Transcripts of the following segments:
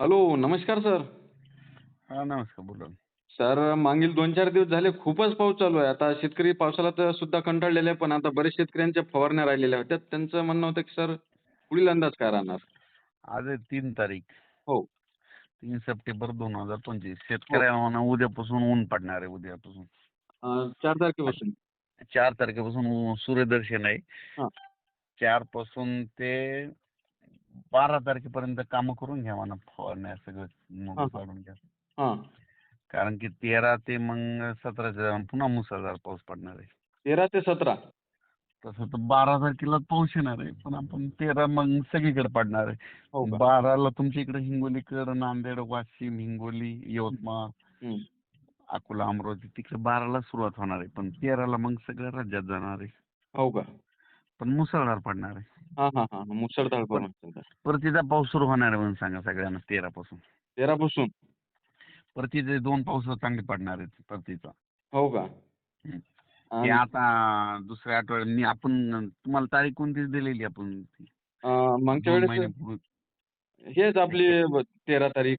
Hello नमस्कार sir हा नमस्कार बोला. सर मागील दोन चार दिवस झाले खूपच पाऊस चालू आहे. आता शेतकरी पावसाला तर सुद्धा कंटाळलेले आहे पण आता बरेच शेतकऱ्यांच्या फवारण्या राहिलेल्या होत्या. त्यांचं म्हणणं होतं की सर पुढील अंदाज काय राहणार? आज आहे तीन तारीख. हो. तीन सप्टेंबर दोन हजार पंचवीस. शेतकऱ्यांना उद्यापासून ऊन पडणार आहे उद्यापासून. अं, चार तारखेपासून. चार तारखेपासून ऊ- सूर्यदर्शन आहे. हा. चारपासून ते बारा तारखेपर्यंत काम करून घ्या म्हणा फवारण्या सगळं मग. काढून घ्या. हां. कारण की तेरा ते मग सतराच्या पुन्हा मुसळधार पाऊस पडणार आहे. तेरा ते सतरा. तसं तर बारा तारखेला पाऊस येणार आहे पण आपण तेरा मग सगळीकडे पडणार आहे. हो का? बाराला तुमच्या इकडे हिंगोलीकडे नांदेड वाशिम हिंगोली यवतमाळ हम्म. अकोला अमरावती तिकडे बाराला सुरुवात होणार आहे पण तेराला मग सगळ्या राज्यात जाणार आहे. हो का? पण मुसळधार पडणार आहे. हां हां हां मुसळधार करून परतीचा पाऊस सुरू होणार आहे म्हणून सांगा सगळ्यांना तेरा पासून. तेरापासून परतीचे दोन पाऊस चांगले पडणार आहेत परतीचा हो का. ते आणि, आता दुसऱ्या आठवड्यात मी आपण तुम्हाला तारीख कोणतीच दिलेली आपण अं, मागच्या दोन वेळेस महिन्यापूर्वी. हेच आपली ब- तेरा तारीख.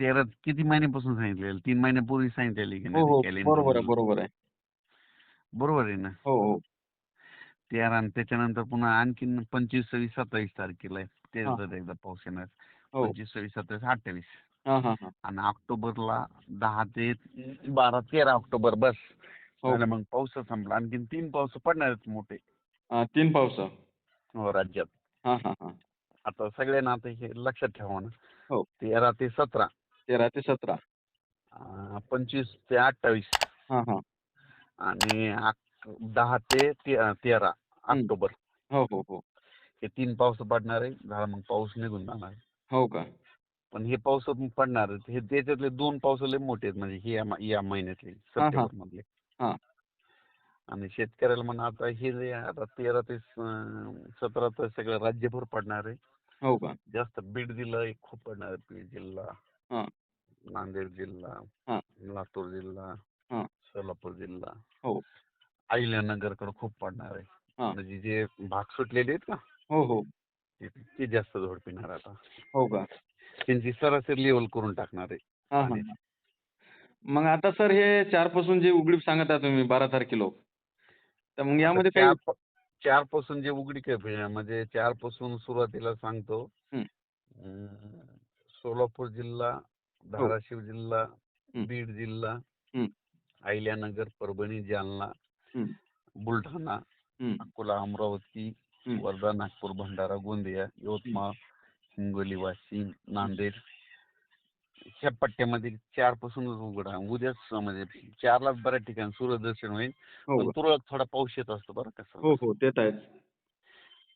तेरा किती महिन्यापासून सांगितलेलं? तीन महिन्यापूर्वी सांगितलेली की हो हो नाही बरोबर आहे बरोबर आहे. बरोबर आहे ना? हो हो. तेरा आणि त्याच्यानंतर पुन्हा आणखीन पंचवीस सव्वीस सत्तावीस तारखेला आहे. ते. जर एकदा पाऊस येणार. हो. पंचवीस सव्वीस सत्तावीस अठ्ठावीस. हां हां हां. आणि ऑक्टोबरला दहा ते बारा तेरा ऑक्टोबर बस. हो. झालं मग पाऊस संपला. आणखीन तीन पाऊस पडणार आहेत मोठे. अं, तीन पावसा हो राज्यात. हां हां हां. आता सगळ्यांना आता हे लक्षात ठेवा ना. हो. तेरा ते सतरा. तेरा ते सतरा. अं, पंचवीस ते अठ्ठावीस. हां हां. आणि दहा ते तेरा ऑक्टोबर हो हो हो हे तीन पाऊस पडणार आहे झाला मग पाऊस निघून जाणार. हो का पण हे पाऊस पडणार. हे त्याच्यातले दोन पाऊस लय मोठे आहेत म्हणजे हे या या महिन्यातले. सप्टेंबर मधले हा. आणि शेतकऱ्याला म्हणा आता हे जे आता तेरा ते स- सतरा तर सगळं राज्यभर पडणार आहे हो का जास्त बीड जिल्हा एक खूप पडणार आहे बीड जिल्हा हा. नांदेड जिल्हा हा. लातूर जिल्हा हा. सोलापूर जिल्हा हो. अहिल्यानगरकडे खूप पडणार आहे हा. म्हणजे जे भाग सुटलेले आहेत ना हो हो ते- ते जास्त जोड पिणार आता हो का त्यांची सरासरी लेवल करून टाकणार आहे हां हां आणि- मग आता सर हे चारपासून जे उघडीप सांगत आहे तुम्ही बारा तारखेला तर मग यामध्ये काही चार चारपासून जे उघडीक आहे भैया, म्हणजे चारपासून सुरुवातीला सांगतो हं. अं, सोलापूर जिल्हा धाराशिव जिल्हा हं. बीड जिल्हा हं. अहिल्यानगर परभणी जालना. बुलढाणा हं, अकोला अमरावती हं. वर्धा नागपूर भंडारा गोंदिया यवतमाळ हिंगोली वाशिम नांदेड. ह्या पट्ट्यामध्ये चारपासून उघडा उद्याच म्हणजे चारला बऱ्याच ठिकाणी सूर्यदर्शन होईल. हो पण का? तुरळक थोडा पाऊस येत असतो बरं का हो हो. आहे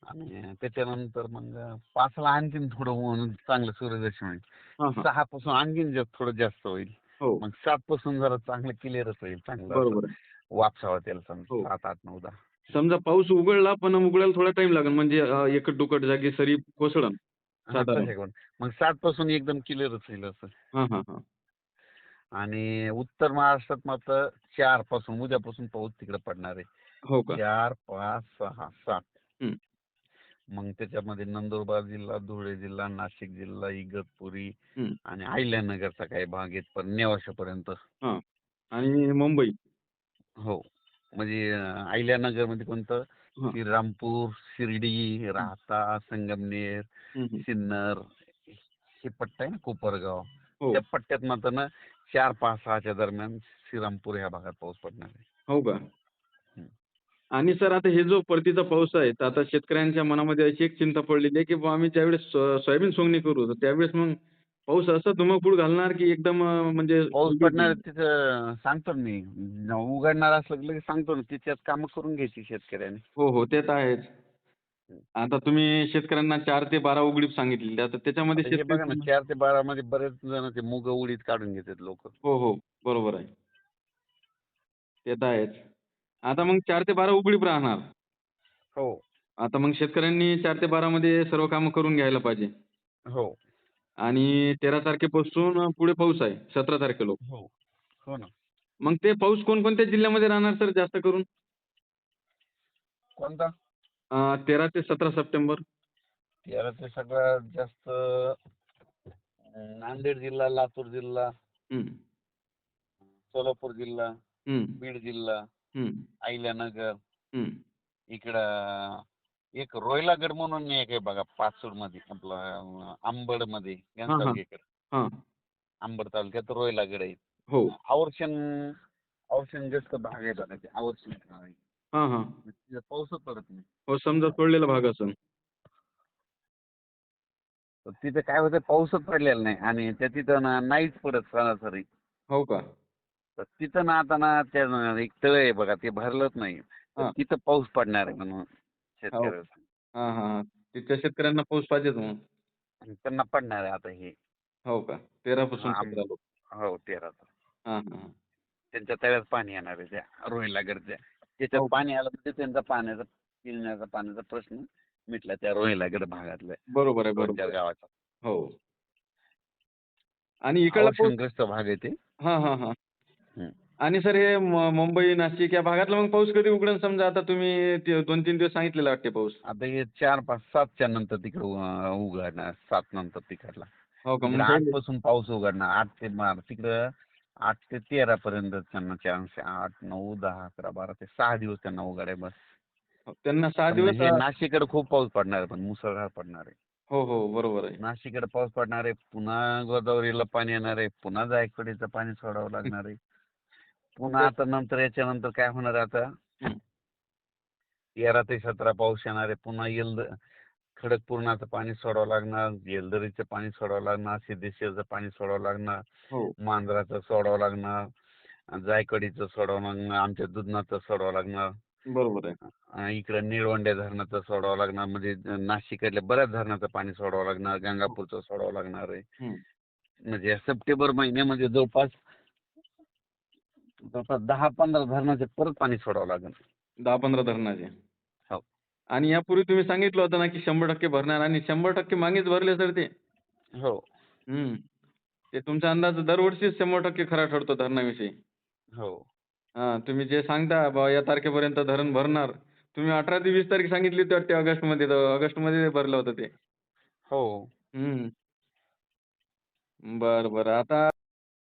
आणि त्याच्यानंतर मग पाचला आणखीन थोडं चांगलं सूर्यदर्शन होईल. हां हां. सहा पासून आणखीन थोडं जास्त होईल. हो. मग सात पासून जरा चांगलं क्लिअरच होईल चांगलं वापसावा त्याला हो. समजा सात आठ नऊ दहा. समजा पाऊस उघडला पण उघडायला थोडा टाइम लागेल. म्हणजे अं, एकट दुकट जागी सरी कोसळन. हा, साधारण. तसे करून. मग सात पासून एकदम क्लिअरच होईल असं. हां हां हां. आणि उत्तर महाराष्ट्रात मात्र चारपासून उद्यापासून पाऊस तिकडे पडणार आहे. हो का? चार पाच सहा सात. मग त्याच्यामध्ये नंदुरबार जिल्हा धुळे जिल्हा नाशिक जिल्हा इगतपुरी. आणि अहिल्यानगरचा काही भाग आहेत पण नेवाशापर्यंत. आणि मुंबई. हो. म्हणजे अं, अहिल्यानगरमध्ये कोणतं? हां. श्रीरामपूर शिर्डी राहता संगमनेर. सिन्नर हे पट्टा आहे ना कोपरगाव. हो. त्या पट्ट्यात मात्र ना चार पाच सहाच्या दरम्यान श्रीरामपूर ह्या भागात पाऊस पडणार आहे. हो का? आणि सर आता हे जो परतीचा पाऊस आहे तर आता शेतकऱ्यांच्या मनामध्ये अशी एक चिंता पडलेली आहे की बुवा आम्ही ज्यावेळेस सो- सोयाबीन सोंगणी करू तर त्यावेळेस मग पाऊस असं धुमाकूळ घालणार की एकदम म्हणजे पाऊस पडणार तिथं सांगतो ना मी. उघडणार असलं की लगेच सांगतो ना तिच्यात कामं करून घ्यायची शेतकऱ्याने. हो हो ते तर आहेच. आता तुम्ही शेतकऱ्यांना चार ते बारा उघडीप सांगितलेली आता त्याच्यामध्ये आता हे बघा ना शेतकरी चार ते बारा मध्ये बरेच जण ते मुग उडीद काढून घेतात लोक. हो हो बरोबर आहे. ते तर आहेच. आता मग चार ते बारा उघडीप राहणार. हो. आता मग शेतकऱ्यांनी चार ते बारा मध्ये सर्व कामं करून घ्यायला पाहिजे. हो. आणि तेरा तारखेपासून पुढे पाऊस आहे सतरा तारखेला हो हो ना. मग ते पाऊस कोणकोणत्या जिल्ह्यामध्ये राहणार सर जास्त करून? कोणता? अं, तेरा ते सतरा सप्टेंबर. तेरा ते सगळ्यात जास्त नांदेड जिल्हा लातूर जिल्हा हं, सोलापूर जिल्हा हं, बीड जिल्हा हं, अहिल्यानगर हं. इकडं एक रोयलागड म्हणून एक आहे बघा पाचोडमध्ये आपलं अंबडमध्ये. अंबड तालुक्यात रोयलागड आहे हो. आवर्षण आवर्षणग्रस्त भाग आहे बघा ते आवर्षण भाग आहे हां, हां. तिथं पाऊसच पडत नाही हो समजा सोडलेला भाग. तर तिथं काय होतं पाऊसच पडलेला नाही आणि त्या तिथं ना नाहीच पडत सरासरी हो का? तर तिथं ना आता ना त्या एक तळ आहे बघा ते भरलंच नाही. तिथं पाऊस पडणार आहे म्हणून शेतकऱ्याला हां, हां, हां. तिथल्या शेतकऱ्यांना पाऊस पाहिजेच मग. आणि त्यांना पडणार आहे आता हे हो का? 13 पासून हां. 15 लोक. हो तेराचं हां, हां, हां. त्यांच्या तळ्यात पाणी येणार आहे त्या रोहिलागडच्या त्याच्यात हो. पाणी आलं म्हणजे त्यांचा पाण्याचा पिण्याचा पाण्याचा प्रश्न मिटला त्या रोहिलागड भागातल्या बरोबर आहे, दोन बरोबर चार आहे. गावाचा हो. आणि इकडला पाऊस भाग आहे ते हां, हां, हां. हं. आणि सर हे म मुंबई, नाशिक या भागातला मग पाऊस कधी उघडेल समजा आता तुम्ही ते 2-3 दिवस सांगितलेला वाटते पाऊस. आता हे चार पाच सातच्या नंतर तिकडे उघडणार सात नंतर तिकडला हो का? मग आठपासून पाऊस उघडणार आठ ते बारा तिकडं आठ ते तेरा पर्यंत त्यांना चान्स आहे आठ नऊ दहा अकरा बारा ते सहा दिवस त्यांना उघड आहे बस त्यांना 6 पण दिवस हे नाशिककडे खूप पाऊस पडणार आहे पण मुसळधार पडणार आहे हो, हो. बरोबर आहे. नाशिककडे पाऊस पडणार आहे पुन्हा गोदावरीला पाणी येणार आहे पुन्हा जायकवाडीचं पाणी सोडावं लागणार आहे पुन्हा आता नंतर याच्यानंतर काय होणार आता. तेरा ते सतरा पाऊस येणार आहे पुन्हा येल्द खडकपूर्णाचं पाणी सोडावं लागणार येलदरीचं पाणी सोडावं लागणार सिद्धेश्वरचं पाणी सोडावं लागणार हो. मांजराचं सोडावं लागणार जायकवाडीचं सोडावं लागणार आमच्या दुधनाचं सोडावं लागणार बरोबर आहे. इकडं निळवंड्या धरणाचं सोडावं लागणार म्हणजे नाशिककडल्या बऱ्याच धरणाचं पाणी सोडावं लागणार गंगापूरचं सोडावं लागणार आहे. म्हणजे सप्टेंबर महिन्यामध्ये जवळपास जवळपास दहा पंधरा धरणाचे परत पाणी सोडावं लागेल 10-15 धरणाचे. हो. आणि यापूर्वी तुम्ही सांगितलं होतं ना की 100% भरणार आणि 100% मागेच भरले सर ते. हो हं. ते तुमचा अंदाज दरवर्षीच 100% खरा ठरतो धरणाविषयी. हो हां, तुम्ही जे सांगता बा या तारखेपर्यंत धरण भरणार. तुम्ही 18 ते 20 तारीख सांगितली होती वाटते ऑगस्टमध्ये तर ऑगस्टमध्ये भरलं होतं ते. हो हं. बरं, बरं. आता